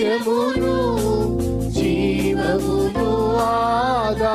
లక్ష్యమును జీవమును ఆదా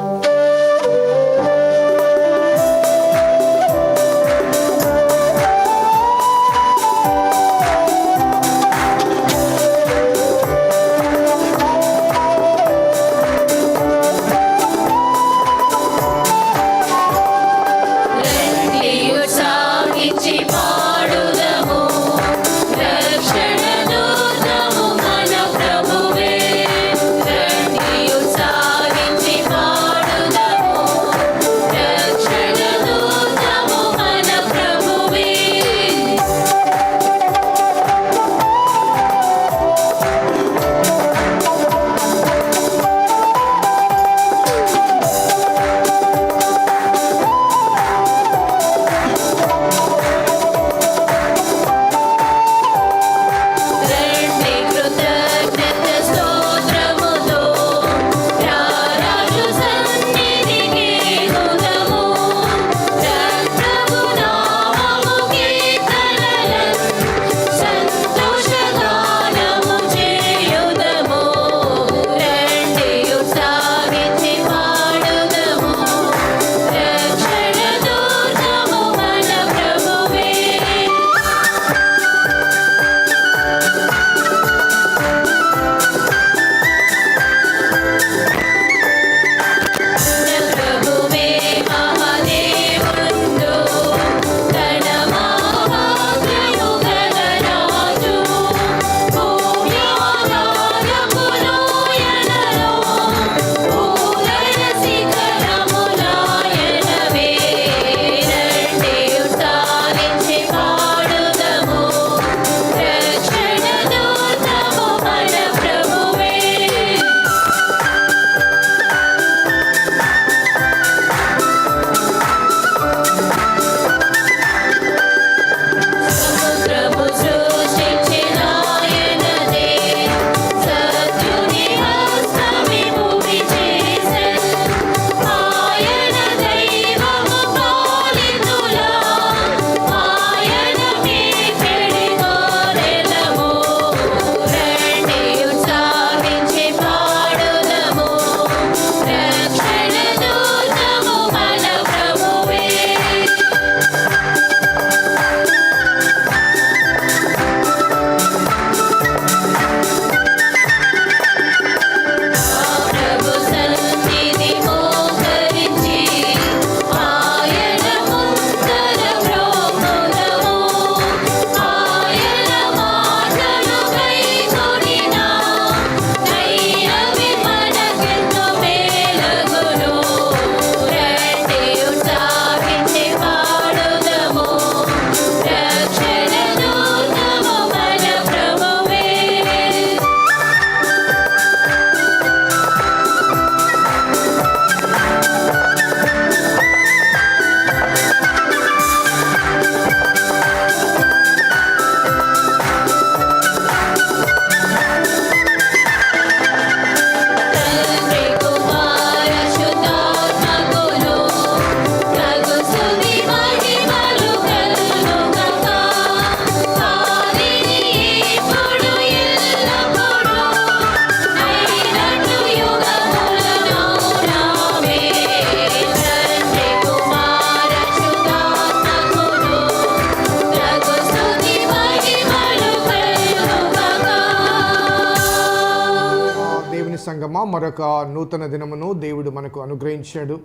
సంగమ మరొక నూతన దినమును దేవుడు మనకు అనుగ్రహించాడు.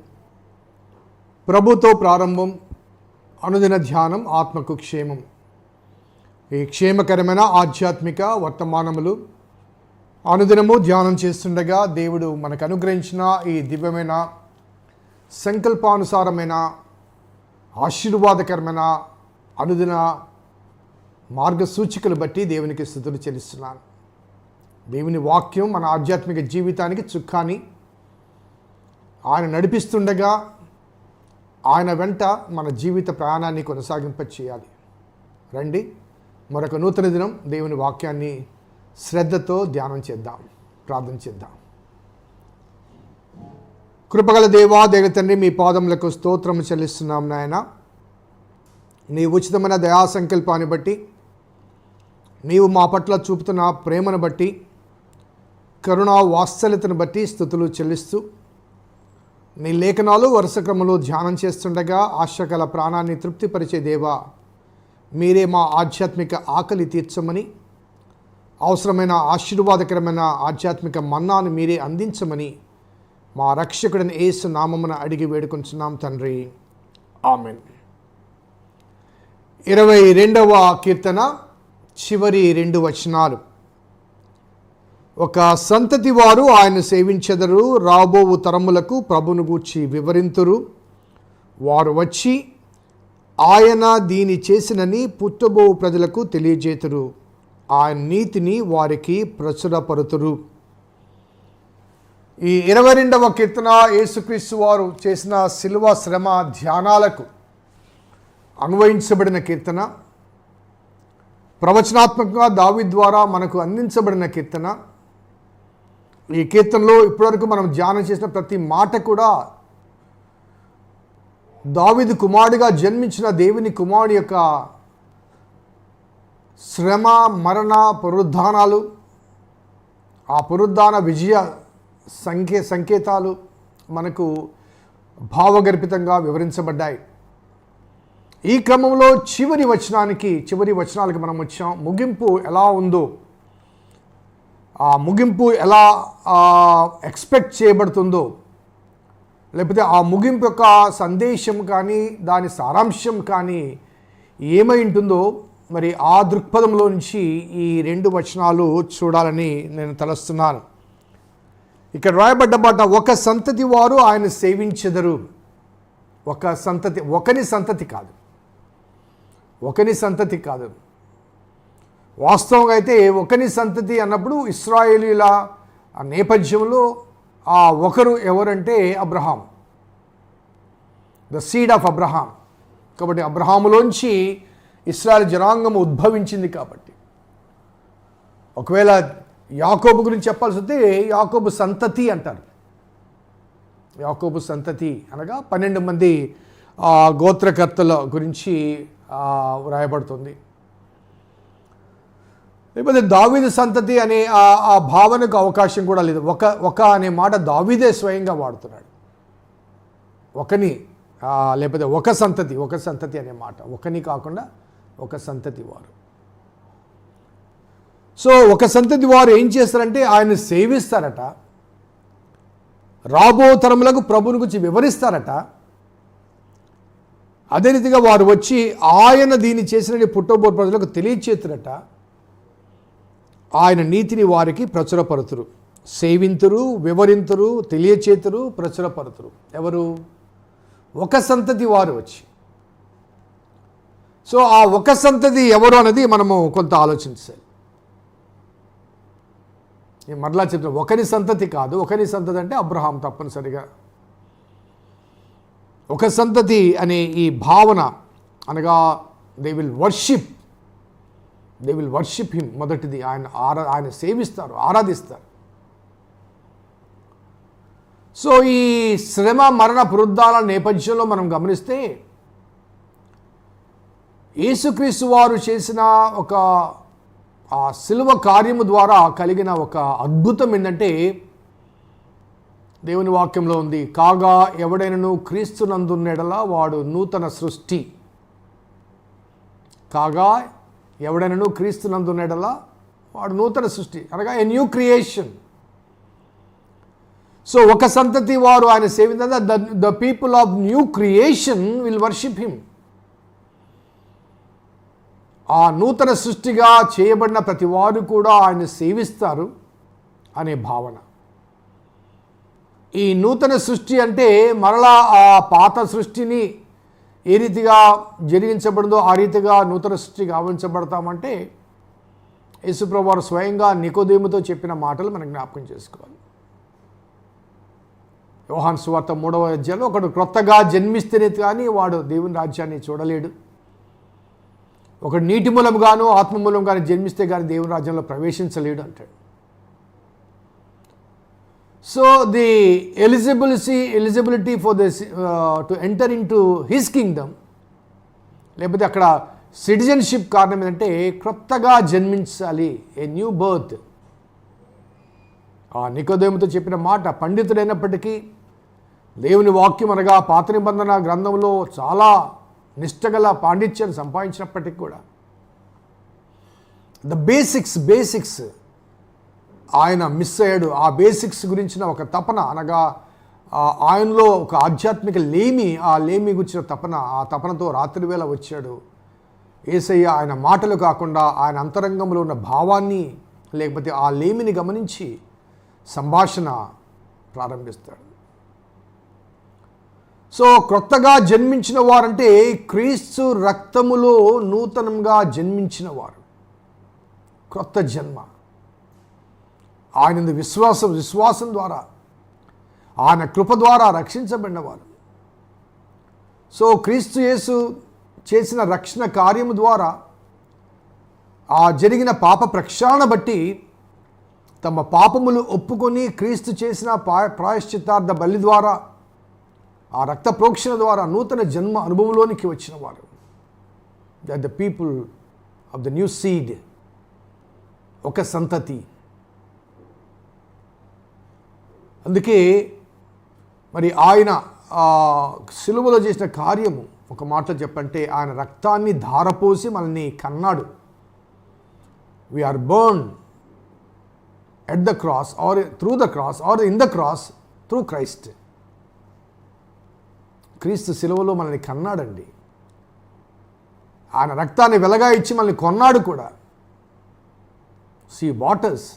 ప్రభుతో ప్రారంభం అనుదిన ధ్యానం ఆత్మకు క్షేమం. ఈ క్షేమకరమైన ఆధ్యాత్మిక వర్తమానములు అనుదినము ధ్యానం చేస్తుండగా దేవుడు మనకు అనుగ్రహించిన ఈ దివ్యమైన సంకల్పానుసారమైన ఆశీర్వాదకరమైన అనుదిన మార్గసూచికలు బట్టి దేవునికి స్థుతులు చెల్లిస్తున్నాను. దేవుని వాక్యం మన ఆధ్యాత్మిక జీవితానికి చుక్కాని. ఆయన నడిపిస్తుండగా ఆయన వెంట మన జీవిత ప్రయాణాన్ని కొనసాగింప చేయాలి రండి మరొక నూతన దినం దేవుని వాక్యాన్ని శ్రద్ధతో ధ్యానం చేద్దాం ప్రార్థన చేద్దాం. కృపగల దేవా దేవ తండ్రి మీ పాదములకు స్తోత్రము చెల్లిస్తున్నాం నాయన. నీ ఉచితమైన దయా సంకల్పాన్ని బట్టి నీవు మా పట్ల చూపుతున్న ప్రేమను బట్టి కరుణా వాత్సల్యతను బట్టి స్థుతులు చెల్లిస్తూ నీ లేఖనాలు వరుస క్రమంలో ధ్యానం చేస్తుండగా ఆశకల ప్రాణాన్ని తృప్తిపరిచే దేవా మీరే మా ఆధ్యాత్మిక ఆకలి తీర్చమని అవసరమైన ఆశీర్వాదకరమైన ఆధ్యాత్మిక మన్నాను మీరే అందించమని మా రక్షకుడిని ఏసు నామమున అడిగి వేడుకొంచున్నాం తండ్రి. ఆమెన్. ఇరవై రెండవ కీర్తన చివరి రెండు వచనాలు. ఒక సంతతి వారు ఆయన సేవించెదరు. రాబోవు తరములకు ప్రభును గూర్చి వివరింతురు. వారు వచ్చి ఆయన దీని చేసినని పుట్టబోవు ప్రజలకు తెలియజేతురు. ఆయన నీతిని వారికి ప్రచురపరుతురు. ఈ ఇరవై రెండవ కీర్తన యేసుక్రీస్తు వారు చేసిన శిల్వ శ్రమ ధ్యానాలకు అన్వయించబడిన కీర్తన. ప్రవచనాత్మకంగా దావి ద్వారా మనకు అందించబడిన కీర్తన. ఈ కీర్తనలో ఇప్పటివరకు మనం ధ్యానం చేసిన ప్రతి మాట కూడా దావిది కుమారుడిగా జన్మించిన దేవుని కుమారుడి యొక్క శ్రమ మరణ పునరుద్ధానాలు ఆ పునరుద్ధాన విజయ సంకే సంకేతాలు మనకు భావగర్భితంగా వివరించబడ్డాయి. ఈ క్రమంలో చివరి వచనానికి చివరి వచనాలకు మనం వచ్చాం. ముగింపు ఎలా ఉందో ముగింపు ఎలా ఎక్స్పెక్ట్ చేయబడుతుందో లేకపోతే ఆ ముగింపు యొక్క సందేశం కానీ దాని సారాంశం కానీ ఏమై ఉంటుందో మరి ఆ దృక్పథంలో నుంచి ఈ రెండు వచనాలు చూడాలని నేను తలస్తున్నాను. ఇక్కడ రాయబడ్డ మాట ఒక సంతతి వారు ఆయన సేవించెదరు. ఒక సంతతి ఒకని సంతతి కాదు. ఒకని సంతతి కాదు. వాస్తవంగా అయితే ఒకని సంతతి అన్నప్పుడు ఇస్రాయేలీల నేపథ్యంలో ఆ ఒకరు ఎవరంటే Abraham the seed of Abraham కాబట్టి అబ్రహాములోంచి ఇస్రాయల్ జనాంగం ఉద్భవించింది కాబట్టి. ఒకవేళ యాకోబు గురించి చెప్పాల్సి వస్తే యాకోబు సంతతి అంటారు. యాకోబు సంతతి అనగా పన్నెండు మంది గోత్రకర్తల గురించి వ్రాయబడుతుంది. లేకపోతే దావీదు సంతతి అనే ఆ భావనకు అవకాశం కూడా లేదు. ఒక ఒక అనే మాట దావీదే స్వయంగా వాడుతున్నాడు. ఒకని లేకపోతే ఒక సంతతి ఒక సంతతి అనే మాట. ఒకని కాకుండా ఒక సంతతి వారు. సో ఒక సంతతి వారు ఏం చేస్తారంటే ఆయన సేవిస్తారట. రాబో తరములకు ప్రభుని గురించి వివరిస్తారట. అదే రీతిగా వారు వచ్చి ఆయన దీన్ని చేసిన పుట్టబో ప్రజలకు తెలియచేతురట. ఆయన నీతిని వారికి ప్రచురపరుతురు. సేవింతురు వివరింతురు తెలియచేతురు ప్రచురపరుతురు. ఎవరు? ఒక సంతతి వారు వచ్చి. సో ఆ ఒక సంతతి ఎవరు అనేది మనము కొంత ఆలోచించాలి. నేను మరలా చెప్తాను ఒకరి సంతతి కాదు. ఒకరి సంతతి అంటే అబ్రహాం తప్పనిసరిగా. ఒక సంతతి అనే ఈ భావన అనగా they will worship they will worship him మొదటిది ఆయన ఆరా ఆయన సేవిస్తారు ఆరాధిస్తారు. సో ఈ శ్రమ మరణ పురుద్ధాల నేపథ్యంలో మనం గమనిస్తే యేసుక్రీస్తు వారు చేసిన ఒక ఆ శిలువ కార్యము ద్వారా కలిగిన ఒక అద్భుతం ఏంటంటే దేవుని వాక్యంలో ఉంది కాగా ఎవడైనను క్రీస్తునందున్నెడలా వాడు నూతన సృష్టి. కాగా ఎవడైనాను క్రీస్తునందున్నెడలా వాడు నూతన సృష్టి అనగా ఏ న్యూ క్రియేషన్ సో ఒక సంతతి వారు ఆయన సేవించ the the people of new creation will worship him ఆ నూతన సృష్టిగా చేయబడిన ప్రతి వారు కూడా ఆయన సేవిస్తారు అనే భావన. ఈ నూతన సృష్టి అంటే మరలా ఆ పాత సృష్టిని ఏ రీతిగా జరిగించబడిందో ఆ రీతిగా నూతన సృష్టికి గావించబడతామంటే యేసుప్రభు స్వయంగా నికోదేముతో చెప్పిన మాటలు మనం జ్ఞాపకం చేసుకోవాలి. యోహాన్ సువార్త మూడవ అధ్యాయంలో ఒకడు క్రొత్తగా జన్మిస్తేనే కానీ వాడు దేవుని రాజ్యాన్ని చూడలేడు. ఒకడు నీటి మూలంగాను ఆత్మ మూలంగాను జన్మిస్తే కానీ దేవుని రాజ్యంలో ప్రవేశించలేడు అంటాడు. So the eligibility eligibility for this to enter in to his kingdom లేకపోతే అక్కడ సిటిజన్షిప్ కారణం ఏంటంటే క్రొత్తగా జన్మించాలి ఏ న్యూ బర్త్ ఆ నికోదేముతో చెప్పిన మాట పండితుడైనప్పటికీ దేవుని వాక్యం అనగా పాత నిబంధన గ్రంథంలో చాలా నిష్టగల పాండిత్యాన్ని సంపాదించినప్పటికీ కూడా. ద బేసిక్స్ బేసిక్స్ ఆయన మిస్ అయ్యాడు. ఆ బేసిక్స్ గురించిన ఒక తపన అనగా ఆయనలో ఒక ఆధ్యాత్మిక లేమి ఆ లేమి గురించిన తపన ఆ తపనతో రాత్రి వేళ వచ్చాడు. ఏసయ్య ఆయన మాటలు కాకుండా ఆయన అంతరంగంలో ఉన్న భావాన్ని లేకపోతే ఆ లేమిని గమనించి సంభాషణ ప్రారంభిస్తాడు. సో క్రొత్తగా జన్మించిన వారంటే క్రీస్తు రక్తములో నూతనంగా జన్మించిన వారు. క్రొత్త జన్మ. ఆయన విశ్వాసం విశ్వాసం ద్వారా ఆయన కృప ద్వారా రక్షించబడినవారు. సో క్రీస్తు యేసు చేసిన రక్షణ కార్యము ద్వారా ఆ జరిగిన పాప ప్రక్షాళన బట్టి తమ పాపములు ఒప్పుకొని క్రీస్తు చేసిన ప్రాయశ్చిత్తార్థ బలి ద్వారా ఆ రక్త ప్రోక్షణ ద్వారా నూతన జన్మ అనుభవంలోనికి వచ్చిన వారు that the people of the new seed ఒక సంతతి. అందుకే మరి ఆయన సిలువలో చేసిన కార్యము ఒక మాటలో చెప్పంటే ఆయన రక్తాన్ని ధారపోసి మనల్ని కన్నాడు. We are born at the cross are through the cross are in the cross through Christ క్రీస్తు సిలువలో మనల్ని కన్నాడండి. ఆయన రక్తాన్ని వెలగా ఇచ్చి మనల్ని కొన్నాడు కూడా. Sea waters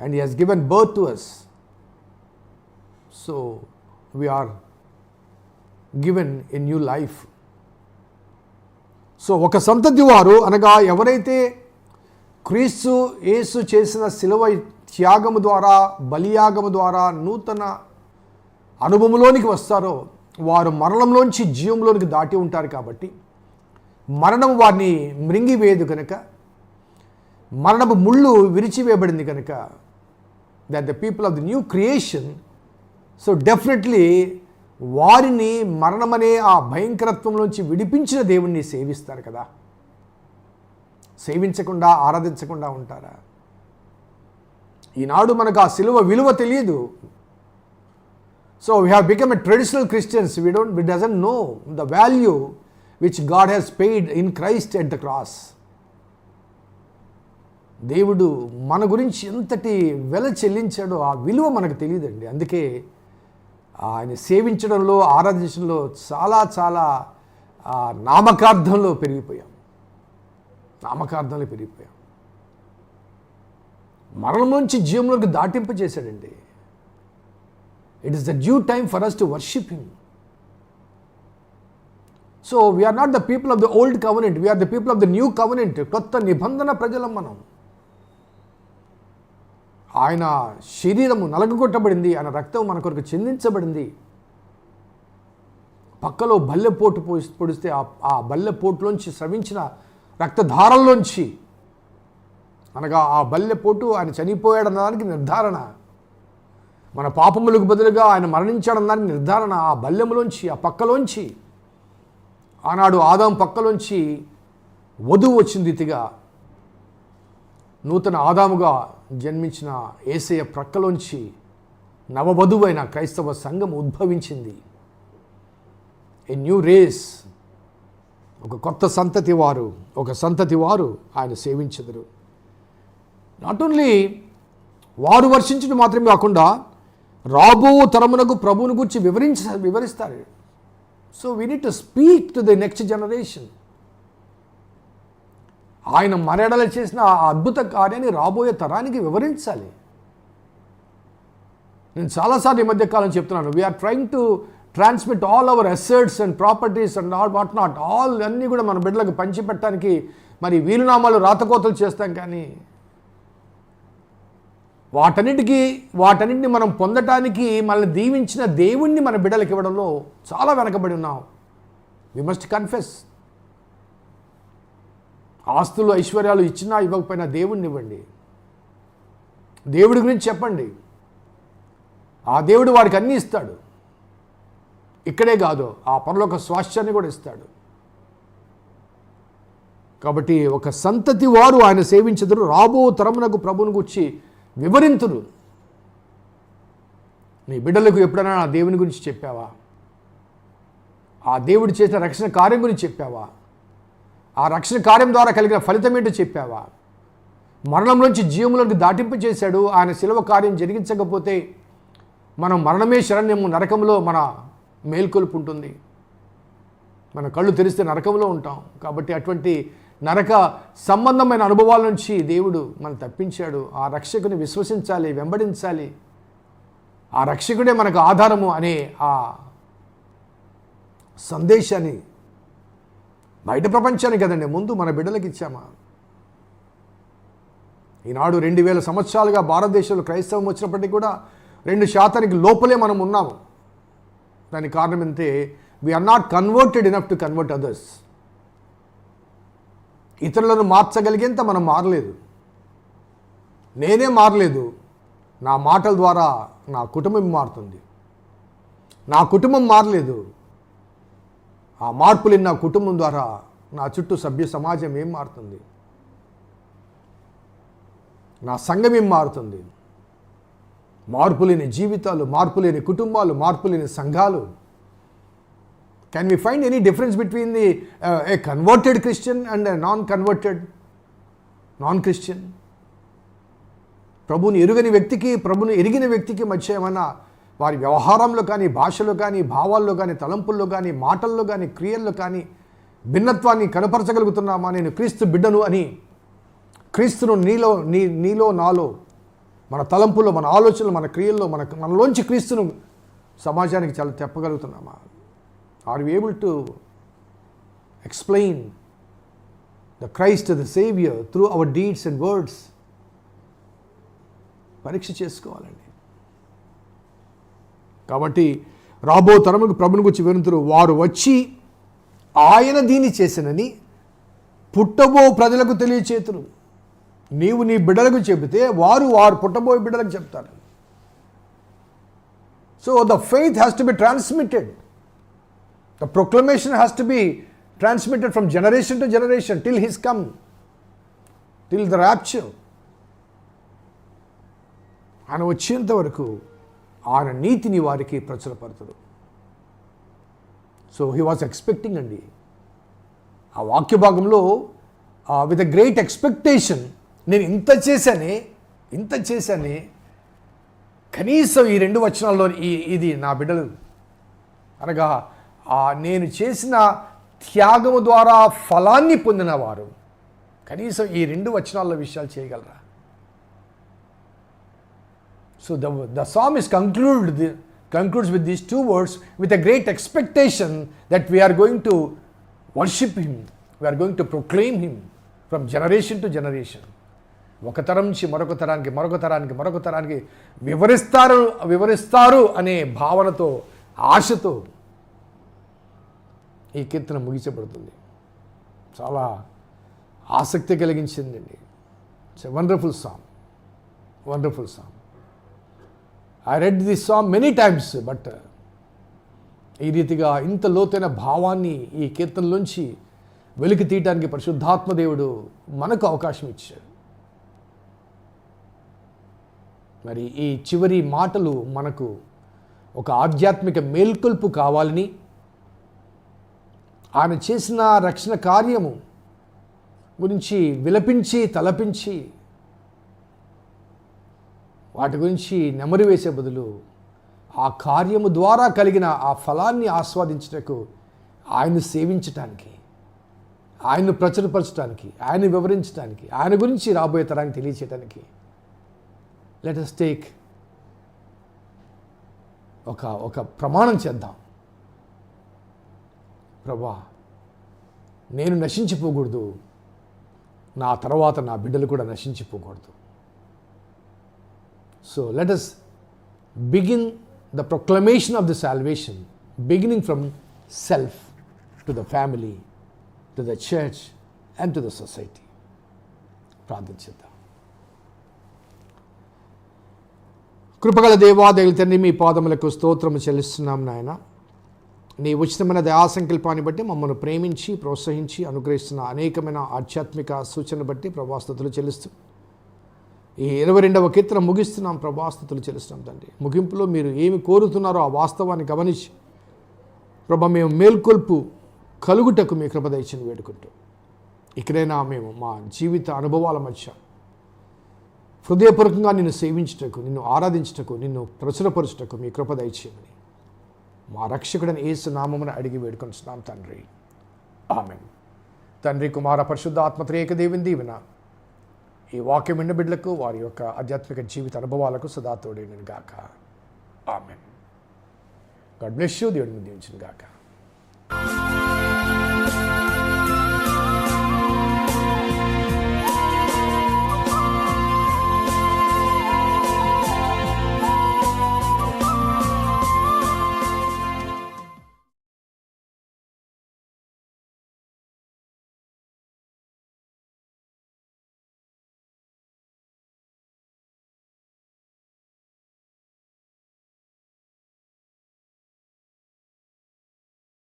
and he has given birth to us so we are given a new life so ఒక సంతతి వారు అనగా ఎవరైతే క్రీస్తు యేసు చేసిన శిలువ త్యాగము ద్వారా బలియాగము ద్వారా నూతన అనుభవంలోనికి వస్తారో వారు మరణంలోంచి జీవంలోనికి దాటి ఉంటారు కాబట్టి మరణం వారిని మృంగివేయదు కనుక మరణపు ముళ్ళు విరిచివేయబడింది కనుక that the people of the new creation so definitely వారిని మరణమనే ఆ భయంకరత్వంలోంచి విడిపించిన దేవుణ్ణి సేవిస్తారు కదా. సేవించకుండా ఆరాధించకుండా ఉంటారా? ఈనాడు మనకు ఆ సిలువ విలువ తెలియదు. So we have become a traditional Christians we don't we doesn't know the value which God has paid in Christ at the cross దేవుడు మన గురించి ఎంతటి వెల చెల్లించాడో ఆ విలువ మనకు తెలియదండి. అందుకే ఆయన సేవించడంలో ఆరాధించడంలో చాలా చాలా నామకార్థంలో పెరిగిపోయాం. నామకార్థంలో పెరిగిపోయాం. మరణం నుంచి జీవంలోకి దాటింప చేశాడండి it is the due time for us to worship him so we are not the people of the old covenant we are the people of the new covenant కొత్త నిబంధన ప్రజలం మనం. ఆయన శరీరము నలగగొట్టబడింది ఆయన రక్తం మన కొరకు చెందించబడింది. పక్కలో బల్లెపోటు పోసి పొడిస్తే ఆ బల్లెపోటులోంచి స్రవించిన రక్తధారల్లోంచి అనగా ఆ బల్లెపోటు ఆయన చనిపోయాడన్న దానికి నిర్ధారణ. మన పాపములకు బదులుగా ఆయన మరణించాడన్నదానికి నిర్ధారణ. ఆ బల్లెములోంచి ఆ పక్కలోంచి ఆనాడు ఆదాం పక్కలోంచి వధువు వచ్చింది రీతిగా నూతన ఆదాముగా జన్మించిన ఏసయ్య ప్రక్కలోంచి నవవధువైన క్రైస్తవ సంఘం ఉద్భవించింది. ఏ న్యూ రేస్ ఒక కొత్త సంతతి వారు ఒక సంతతి వారు ఆయన సేవించదురు. నాట్ ఓన్లీ వారు వర్షించడం మాత్రమే కాకుండా రాబో తరమునకు ప్రభువుని గురించి వివరించ వివరిస్తారు. So we need to speak to the next generation ఆయన మరెడల చేసిన ఆ అద్భుత కార్యాన్ని రాబోయే తరానికి వివరించాలి. నేను చాలాసార్లు ఈ మధ్యకాలం చెప్తున్నాను we are trying to transmit all our assets and properties and all what not all అన్నీ కూడా మన బిడ్డలకు పంచిపెట్టడానికి మరి వీలునామాలు రాతకోతలు చేస్తాం కానీ వాటన్నిటికీ వాటన్నిటిని మనం పొందటానికి మనల్ని దీవించిన దేవుణ్ణి మన బిడ్డలకు ఇవ్వడంలో చాలా వెనకబడి ఉన్నాం. వి మస్ట్ కన్ఫెస్ ఆస్తులు ఐశ్వర్యాలు ఇచ్చినా ఇవ్వకపోయినా దేవుణ్ణి ఇవ్వండి దేవుడి గురించి చెప్పండి. ఆ దేవుడు వాడికి అన్నీ ఇస్తాడు. ఇక్కడే కాదు ఆ పరలోక స్వాస్థ్యాన్ని కూడా ఇస్తాడు. కాబట్టి ఒక సంతతి వారు ఆయన సేవించదురు. రాబో తరమునకు ప్రభుని గురించి వివరింతురు. నీ బిడ్డలకు ఎప్పుడైనా ఆ దేవుని గురించి చెప్పావా? ఆ దేవుడు చేసిన రక్షణ కార్యం గురించి చెప్పావా? ఆ రక్షణ కార్యం ద్వారా కలిగిన ఫలితం ఏంటో చెప్పావా? మరణంలోంచి జీవములను దాటింపు చేశాడు. ఆయన శిలవ కార్యం జరిగించకపోతే మనం మరణమే శరణ్యము నరకంలో మన మేల్కొలుపు ఉంటుంది మన కళ్ళు తెరిస్తే నరకంలో ఉంటాం. కాబట్టి అటువంటి నరక సంబంధమైన అనుభవాల నుంచి దేవుడు మనం తప్పించాడు. ఆ రక్షకుని విశ్వసించాలి వెంబడించాలి. ఆ రక్షకుడే మనకు ఆధారము అనే ఆ సందేశాన్ని బయట ప్రపంచానికి కదండి ముందు మన బిడ్డలకు ఇచ్చామా? ఈనాడు రెండు వేల సంవత్సరాలుగా భారతదేశంలో క్రైస్తవం వచ్చినప్పటికీ కూడా రెండు శాతానికి లోపలే మనం ఉన్నాము. దానికి కారణం ఏంటంటే we are not converted enough to convert others ఇతరులను మార్చగలిగేంత మనం మారలేదు. నేనే మారలేదు. నా మాటల ద్వారా నా కుటుంబం మారుతుంది. నా కుటుంబం మారలేదు. ఆ మార్పులు నా కుటుంబం ద్వారా నా చుట్టూ సభ్య సమాజం ఏం మారుతుంది? నా సంఘం ఏం మారుతుంది? మార్పు లేని జీవితాలు మార్పు లేని కుటుంబాలు మార్పు లేని సంఘాలు. Can we find any difference between the a converted Christian and non converted non Christian ప్రభుని ఎరుగని వ్యక్తికి ప్రభుని ఎరిగిన వ్యక్తికి మధ్య ఏమైనా వారి వ్యవహారంలో కానీ భాషలో కానీ భావాల్లో కానీ తలంపుల్లో కానీ మాటల్లో కానీ క్రియల్లో కానీ భిన్నత్వాన్ని కనపరచగలుగుతున్నామా? నేను క్రీస్తు బిడ్డను అని క్రీస్తును నీలో నీ నీలో నాలో మన తలంపుల్లో మన ఆలోచనలు మన క్రియల్లో మన మనలోంచి క్రీస్తును సమాజానికి చాలా చెప్పగలుగుతున్నామా are you able to explain the Christ the saviour through our deeds and words పరీక్ష చేసుకోవాలండి. కాబట్టి రాబో తరముకు ప్రభుని గురించి వినుతురు వారు వచ్చి ఆయన దీన్ని చేసినని పుట్టబో ప్రజలకు తెలియచేతురు. నీవు నీ బిడ్డలకు చెబితే వారు వారు పుట్టబోయే బిడ్డలకు చెప్తారు. So the faith has to be transmitted the proclamation has to be transmitted from generation to generation till his come till the rapture ఆయన వచ్చేంత వరకు ఆయన నీతిని వారికి ప్రచురపడతాడు సో హీ వాజ్ ఎక్స్పెక్టింగ్ అండి ఆ వాక్య భాగంలో విత్ అ గ్రేట్ ఎక్స్పెక్టేషన్ నేను ఇంత చేశానే ఇంత చేశానే కనీసం ఈ రెండు వచనాల్లో ఈ ఇది నా బిడ్డలు. అనగా ఆ నేను చేసిన త్యాగము ద్వారా ఫలాన్ని పొందినవారు. కనీసం ఈ రెండు వచనాల్లో విషయాలు చేయగలరా? So the the psalm is conclude concludes with these two words with a great expectation that we are going to worship him we are going to proclaim him from generation to generation ఒక తరం నుంచి మరొక తరానికి మరొక తరానికి మరొక తరానికి వివరిస్తారు వివరిస్తారు అనే భావనతో ఆశతో ఈ కీర్తన ముగించబడుతుంది చాలా ఆసక్తి కలిగించిందండి it's a wonderful song wonderful song I read this song many times but ఈ రీతిగా ఇంత లోతైన భావాన్ని ఈ కీర్తనలోంచి వెలికి తీయటానికి పరిశుద్ధాత్మదేవుడు మనకు అవకాశం ఇచ్చాడు. మరి ఈ చివరి మాటలు మనకు ఒక ఆధ్యాత్మిక మేల్కొల్పు కావాలని ఆయన చేసిన రక్షణ కార్యము గురించి విలపించి తలపించి వాటి గురించి నెమరు వేసే బదులు ఆ కార్యము ద్వారా కలిగిన ఆ ఫలాన్ని ఆస్వాదించటకు ఆయన్ని సేవించటానికి ఆయన్ను ప్రచురపరచడానికి ఆయన్ని వివరించడానికి ఆయన గురించి రాబోయే తరానికి తెలియచేయడానికి లెట్ అస్ టేక్ ఒక ఒక ప్రమాణం చేద్దాం. ప్రభా నేను నశించిపోకూడదు. నా తర్వాత నా బిడ్డలు కూడా నశించిపోకూడదు. So let us begin the proclamation of the salvation beginning from self to the family to the church and to the society ప్రార్థించేద్దాం కృపగల దేవాదేవుల తండ్రి మీ పాదములకు స్తోత్రము చెల్లిస్తున్నాం నాయన. నీ ఉచితమైన దయాసంకల్పాన్ని బట్టి మమ్మల్ని ప్రేమించి ప్రోత్సహించి అనుగ్రహిస్తున్న అనేకమైన ఆధ్యాత్మిక సూచనలు బట్టి ప్రభాస్తుతులు చెల్లిస్తూ ఈ ఇరవై రెండవ కీర్తన ముగిస్తున్నాం. ప్రభాస్తుతులు చెల్లిస్తున్నాం తండ్రి. ముగింపులో మీరు ఏమి కోరుతున్నారో ఆ వాస్తవాన్ని గమనించి ప్రభా మేము మేల్కొల్పు కలుగుటకు మీ కృప వేడుకుంటూ ఇక్కడైనా మేము మా జీవిత అనుభవాల మధ్య హృదయపూర్వకంగా నిన్ను సేవించుటకు నిన్ను ఆరాధించుటకు నిన్ను ప్రచురపరచుటకు మీ కృప మా రక్షకుడని ఏసు నామమున అడిగి వేడుకొంటున్నాం తండ్రి. ఆమె తండ్రి కుమార పరిశుద్ధ ఆత్మత్రేక దేవుని దీవెన ఈ వాక్యం విన్న బిడ్డలకు వారి యొక్క ఆధ్యాత్మిక జీవిత అనుభవాలకు సదా తోడేను గాక. ఆమె గడ్ బ్లెస్ యూ. దేవుడిని దీవించిన గాక.